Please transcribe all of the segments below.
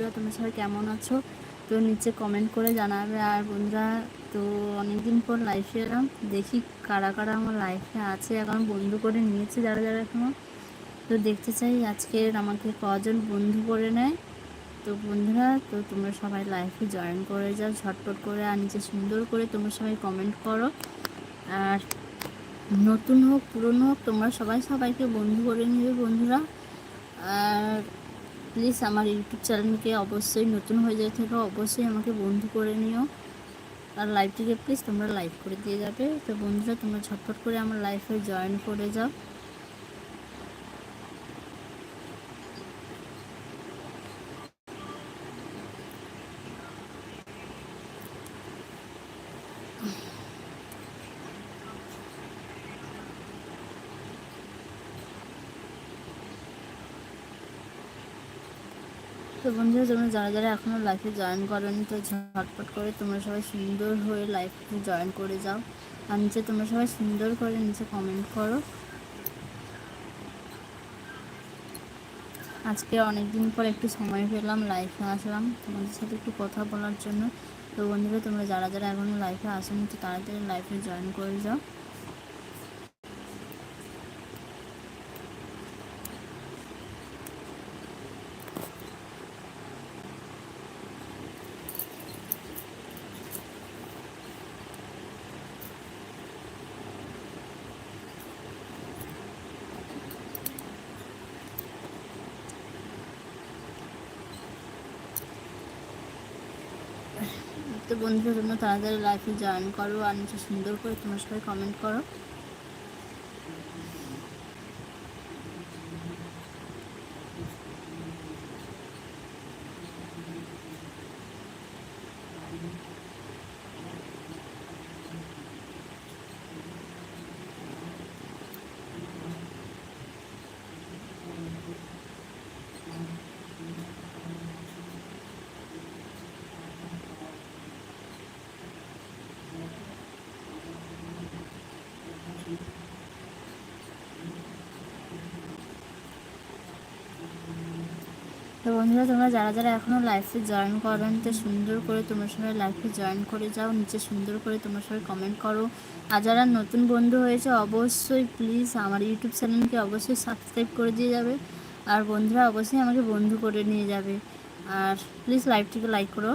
বন্ধুরা তোমরা সবাই কেমন আছো? তো নিচে কমেন্ট করে জানাবে। আর বন্ধুরা, তো অনেকদিন পর লাইফে এলাম। দেখি কারা কারা আমার লাইফে আছে। এখন বন্ধু করে নিয়েছে যারা যারা এখনও। তো দেখতে চাই আজকের আমাকে কজন বন্ধু করে নেয়। তো বন্ধুরা, তো তোমরা সবাই লাইফে জয়েন করে যাও, ঝটপট করে। আর নিচে সুন্দর করে তোমরা সবাই কমেন্ট করো। আর নতুন হোক, পুরনো হোক, তোমরা সবাই সবাইকে বন্ধু করে নেবে বন্ধুরা। আর প্লিজ আমার ইউটিউব চ্যানেলকে অবশ্যই নতুন হয়ে যায় থেকে, অবশ্যই আমাকে বন্ধু করে নিও। আর লাইভটিকে প্লিজ তোমরা লাইভ করে দিয়ে যাবে। তো বন্ধুরা, তোমরা ঝটপট করে আমার লাইফে জয়েন করে যাও। বন্ধুরা, তোমরা যারা যারা এখনও লাইফে জয়েন করনি, তো ঝটপট করে তোমরা সবাই সুন্দর হয়ে লাইফে জয়েন করে যাও। আর নিচে তোমরা সবাই সুন্দর করে নিচে কমেন্ট করো। আজকে অনেক দিন পর একটু সময় পেলাম লাইফে আসলাম। তোমাদের সাথে একটু কথা বলার জন্য। তো বন্ধুরা, তোমরা যারা যারা এখনও লাইফে আসেনি, তো তাড়াতাড়ি লাইফে জয়েন করে যাও। তো বন্ধুরা, তোমরা তাড়াতাড়ি লাইফে জয়েন করো আর নিচে সুন্দর করে তোমার সবাই কমেন্ট করো। বন্ধুরা, তোমরা যারা যারা এখনও লাইফে জয়েন করেন, তো সুন্দর করে তোমরা সবাই লাইফে জয়েন করে যাও। নিচে সুন্দর করে তোমরা সবাই কমেন্ট করো। আর যারা নতুন বন্ধু হয়েছে, অবশ্যই প্লিজ আমার ইউটিউব চ্যানেলকে অবশ্যই সাবস্ক্রাইব করে দিয়ে যাবে। আর বন্ধুরা, অবশ্যই আমাকে বন্ধু করে নিয়ে যাবে। আর প্লিজ লাইভটিকে লাইক করো।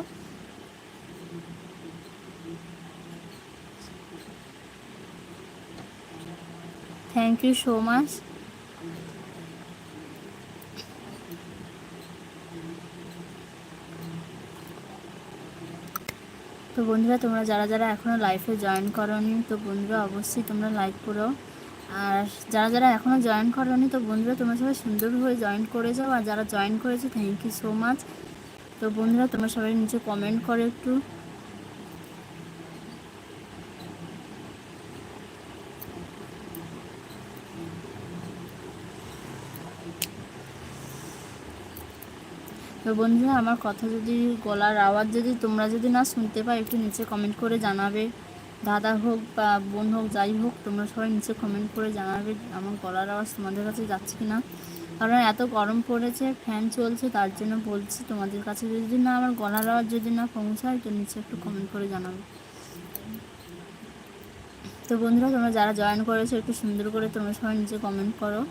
থ্যাংক ইউ সো মাচ তো বন্ধুরা, তোমরা যারা যারা এখনও লাইফে জয়েন করনি, তো বন্ধুরা অবশ্যই তোমরা লাইক করো। আর যারা যারা এখনও জয়েন করনি, তো বন্ধুরা, তোমরা সবাই সুন্দরভাবে জয়েন করে যাও। আর যারা জয়েন করেছ থ্যাংক ইউ সো মাচ তো বন্ধুরা, তোমরা সবাই নিচে কমেন্ট করো একটু। তো বন্ধুরা, আমার কথা যদি, গলার আওয়াজ যদি তোমরা যদি না শুনতে পাও, একটু নিচে কমেন্ট করে জানাবে। দাদা হোক বা বোন হোক, যাই হোক, তোমরা সবাই নিচে কমেন্ট করে জানাবে আমার গলার আওয়াজ তোমাদের কাছে যাচ্ছে কি না কারণ এত গরম পড়েছে ফ্যান চলছে, তার জন্য বলছি তোমাদের কাছে যদি না, আমার গলার আওয়াজ যদি না পৌঁছায়, তো নিচে একটু কমেন্ট করে জানাবে। তো বন্ধুরা, তোমরা যারা জয়েন করেছ, একটু সুন্দর করে তোমরা সবাই নিচে কমেন্ট করো।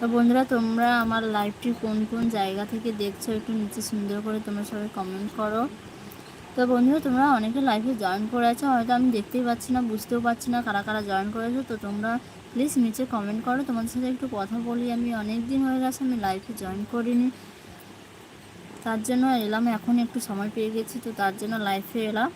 তো বন্ধুরা, তোমরা আমার লাইভটি কোন কোন জায়গা থেকে দেখছ একটু নিচে সুন্দর করে তোমরা সবাই কমেন্ট করো। তো বন্ধুরা, তোমরা অনেকে লাইভে জয়েন করে আছো, হয়তো আমি দেখতেই পাচ্ছি না, বুঝতেও পারছি না কারা কারা জয়েন করেছ, তো তোমরা প্লিজ নিচে কমেন্ট করো। তোমাদের সাথে একটু কথা বলি, আমি অনেক দিন হয়ে গেছে আমি লাইভে জয়েন করিনি। তার জন্য এলাম, এখন একটু সময় পেয়ে গেছি, তো তার জন্য লাইফে এলাম।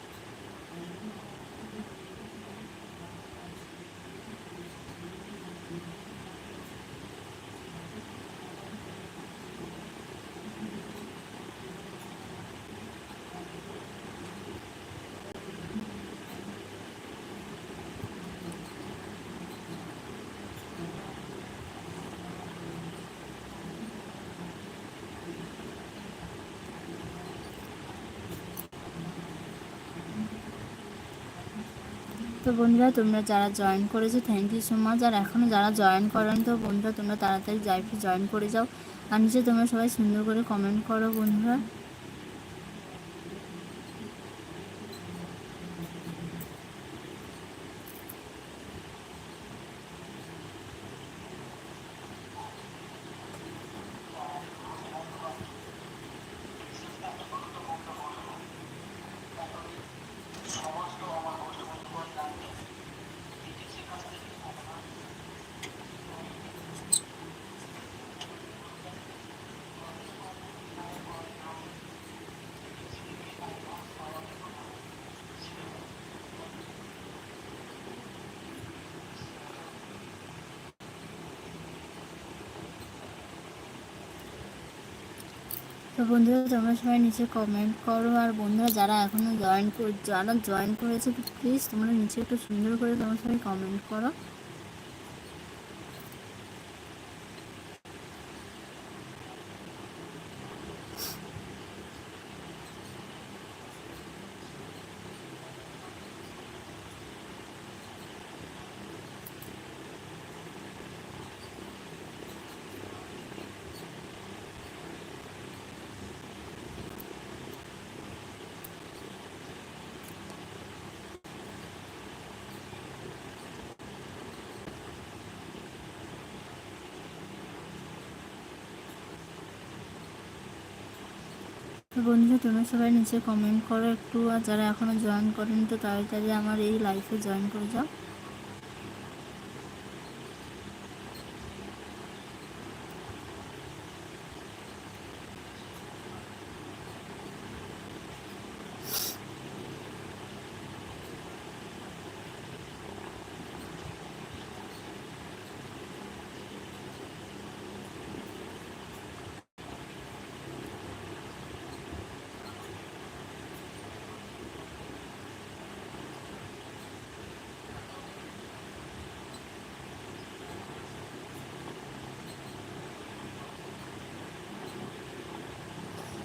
তো বন্ধুরা, তোমরা যারা জয়েন করেছ থ্যাংক ইউ সো মাচ আর এখনও যারা জয়েন করেন তো বন্ধুরা, তোমরা তাড়াতাড়ি জয়েন করে যাও। আর নিচে তোমরা সবাই সুন্দর করে কমেন্ট করো বন্ধুরা। তো বন্ধুরা, তোমরা সবাই নিচে কমেন্ট করো আর বন্ধুরা যারা এখনও জয়েন যারা জয়েন করেছে প্লিজ তোমরা নিচে একটু সুন্দর করে তোমরা সবাই কমেন্ট করো। তো বন্ধুরা, তোমরা সবাই নিচে কমেন্ট করো একটু, আর যারা এখনও জয়েন করেন, তো তাড়াতাড়ি আমার এই লাইফে জয়েন করে যাও।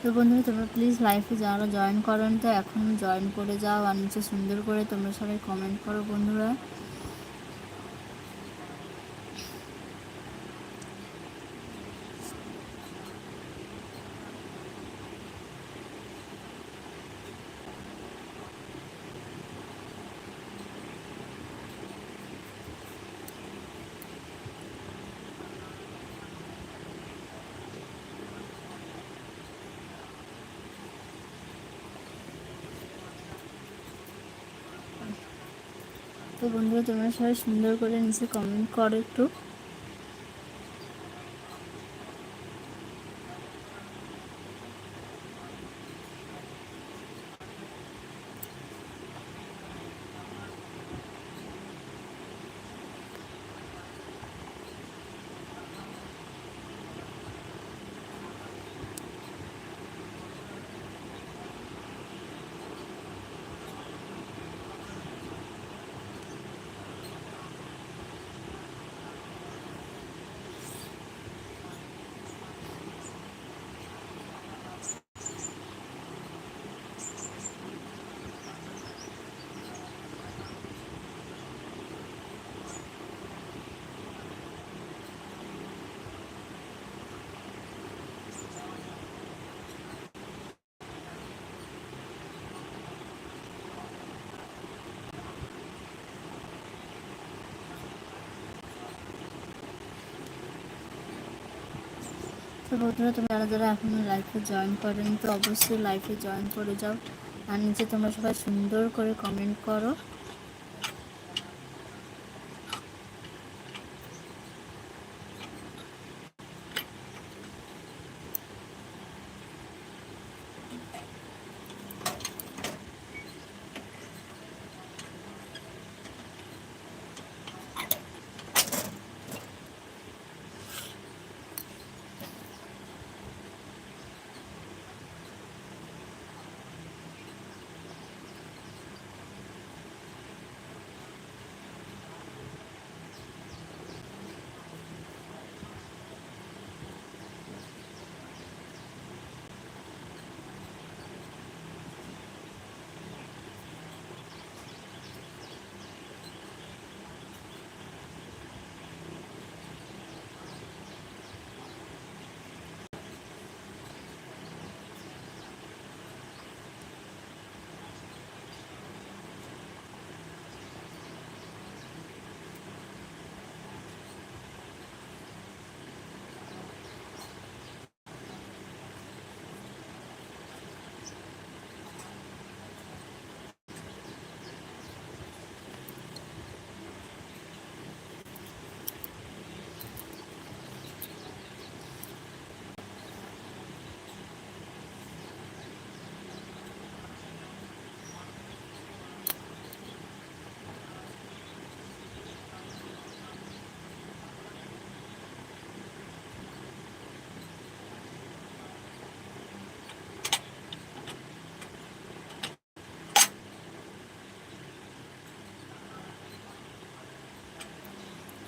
তো বন্ধুরা, তোমরা প্লিজ লাইফে যারা জয়েন করেন তো এখন জয়েন করে যাও আর নিচে সুন্দর করে তোমরা সবাই কমেন্ট করো বন্ধুরা। তো বন্ধুরা তোমরা সবাই সুন্দর করে নিচে কমেন্ট করো একটু। তো বন্ধুরা তোমরা যারা যারা এখনও লাইফে জয়েন করেন, তো অবশ্যই লাইফে জয়েন করে যাও। আর নিচে তোমরা সবাই সুন্দর করে কমেন্ট করো।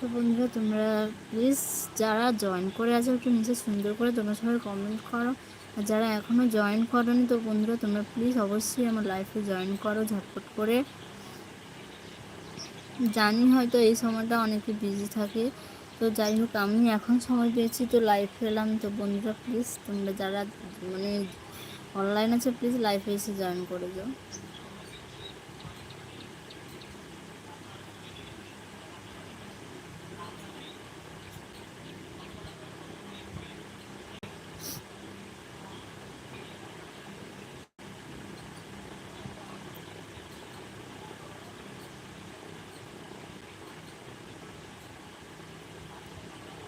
তো বন্ধুরা, তোমরা প্লিজ যারা জয়েন করে আছো, একটু নিচে সুন্দর করে তোমরা সবাই কমেন্ট করো। আর যারা এখনও জয়েন করোনি, তো বন্ধুরা, তোমরা প্লিজ অবশ্যই আমার লাইফে জয়েন করো ঝটপট করে। জানি হয়তো এই সময়টা অনেকে বিজি থাকে। তো যাই হোক, আমি এখন সময় পেয়েছি, তো লাইফে এলাম। তো বন্ধুরা প্লিজ তোমরা যারা মানে অনলাইন আছে প্লিজ লাইফে এসে জয়েন করে যাও।